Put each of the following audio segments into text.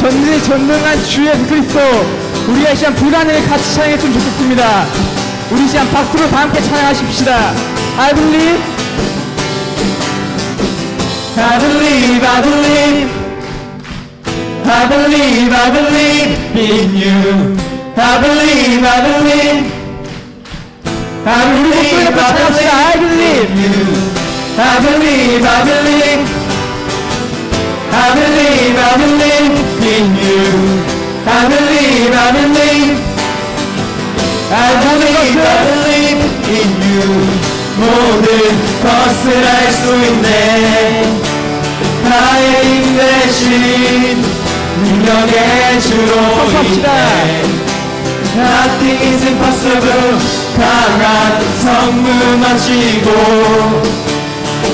전능전능한 주 예수 그리스도 우리가 이 시간 불가능을 같이 찬양했으면 좋겠습니다 우리 이 시간 박수로 다 함께 찬양하십시다 I believe I believe I believe I believe I believe in you I believe I believe I believe I believe I believe you I believe I believe I believe, I believe in you. I believe, I believe. I believe, I believe in you. 모든 것을 알 수 있네. 나의 힘 대신 능력의 주로 있네. Nothing is impossible. 강한 성문 마시고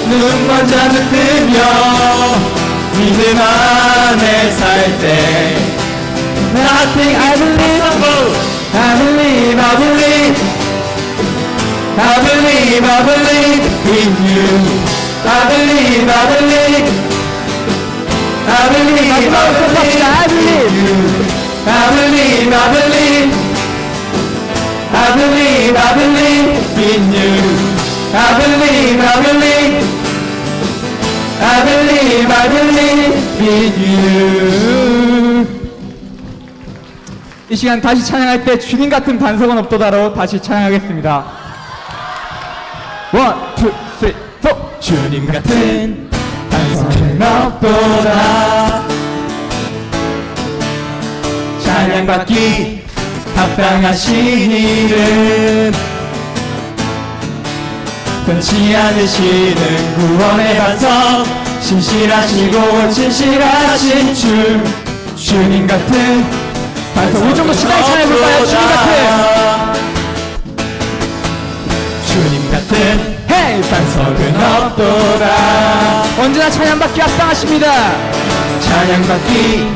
눈 먼저 뜨며 믿음 안에 살 때 Nothing I believe I believe I believe I believe I believe in you I believe I believe I believe I believe I believe you I believe I believe I believe I I believe in you. 이 시간 다시 찬양할 때 주님 같은 반석은 없도다로 다시 찬양하겠습니다. 원, 투, 쓰리, 포. 주님 같은 반석은 없도다. 찬양받기 합당하신 이름. 변치 않으시는 구원의 반석 신실하시고 진실하신 주 주님 같은 우리 좀더 신나게 찬양해볼까요? 주님 같은 주님 같은 헤이 반석은 없도다. 언제나 찬양받기 합당하십니다. 찬양받기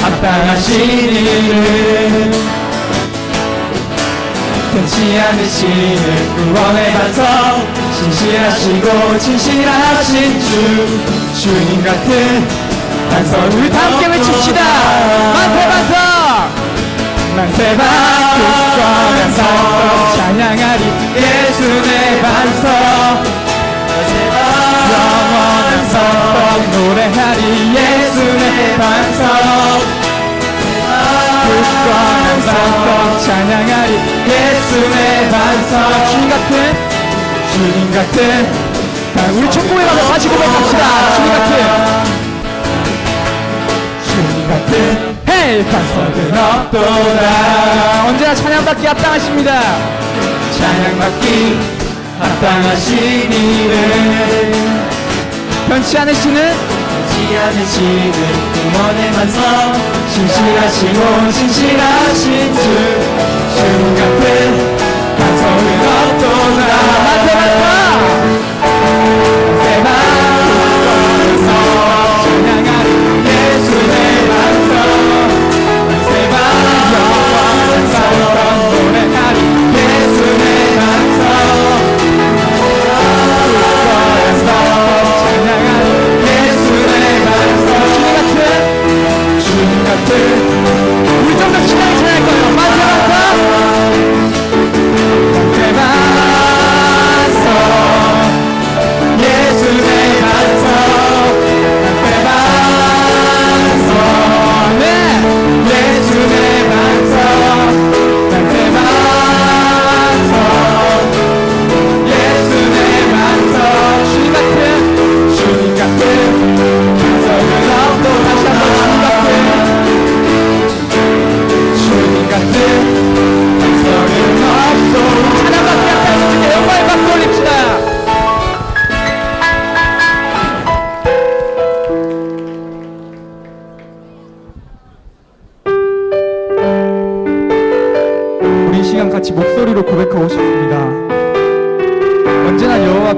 합당하신 이름 변치 않으시는 구원의 반석 신실하시고 진실하신 주 주님 같은 우리 다 함께 외칩시다. 만세 반석. 만세 반석. 찬양하리 예수의 반석. 영원한 선덕 노래하리 예수의 반석 주님 같은? 주님 같은. 자, 우리 천국에 가서 다시 고백합시다. 주님 같은. 주님 같은. 헤이 반석은 없도다. 언제나 찬양받기 합당하십니다. 찬양받기 합당하신 이름 변치 않으시는 변치 않으시는 구원의 반석. 신실하시고 진실하신 주. 주님 같은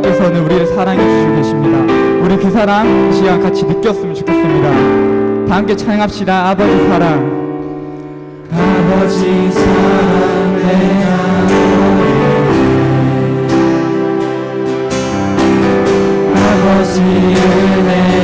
여호와께서는 우리를 사랑해 주시고 계십니다. 우리 그 사랑 이 시간 같이 느꼈으면 좋겠습니다. 다 함께 찬양합시다. 아버지 사랑. 아버지 사랑 내가 아버지 은혜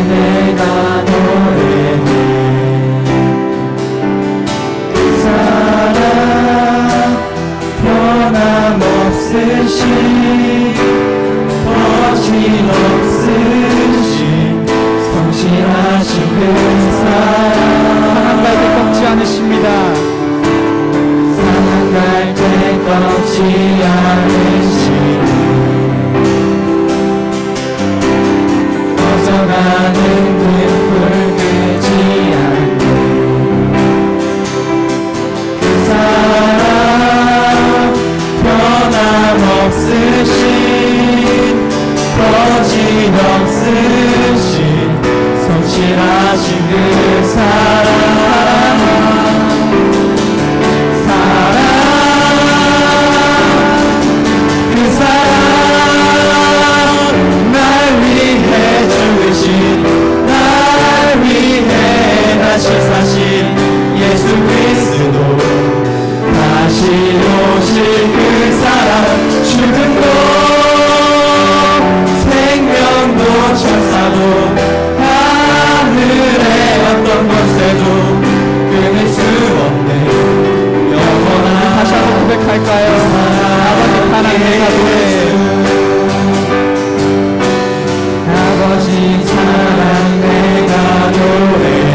거침없으신 성실하신 그 사랑 사랑 갈 때 꺾지 않으십니다. 사랑 갈 때 꺾지 않으시니 꺼져가는 성실하신 그 사랑 할까요? 아버지 사랑 내가 노래해. 아버지 사랑 내가 노래해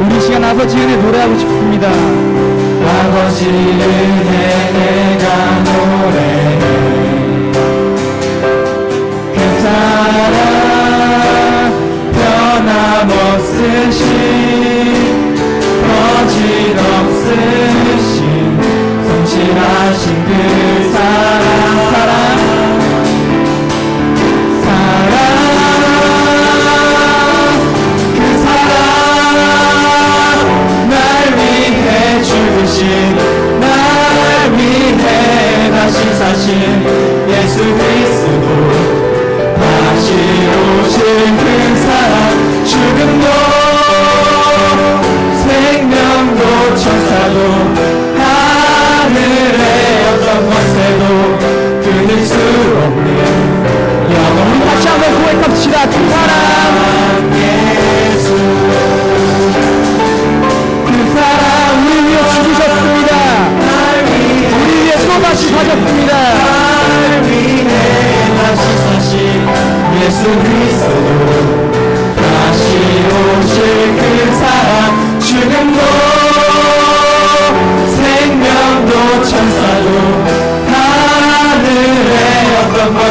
우리 시간 아버지 은혜 노래하고 싶습니다. 아버지 은혜 내가 노래해 그 변함없으신 거짓없으신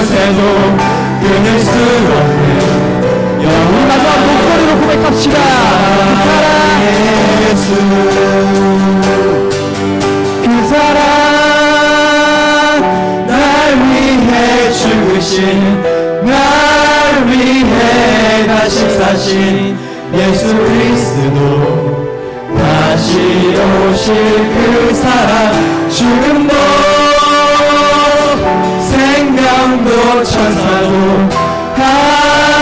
것에도 끊을 수 없는 우리 마지막 목소리로 고백합시다. 그 사랑. 예수 그 사랑 날 위해 죽으신 날 위해 다시 사신 예수 그리스도 다시 오실 그 사랑 죽음도 생명도 천사도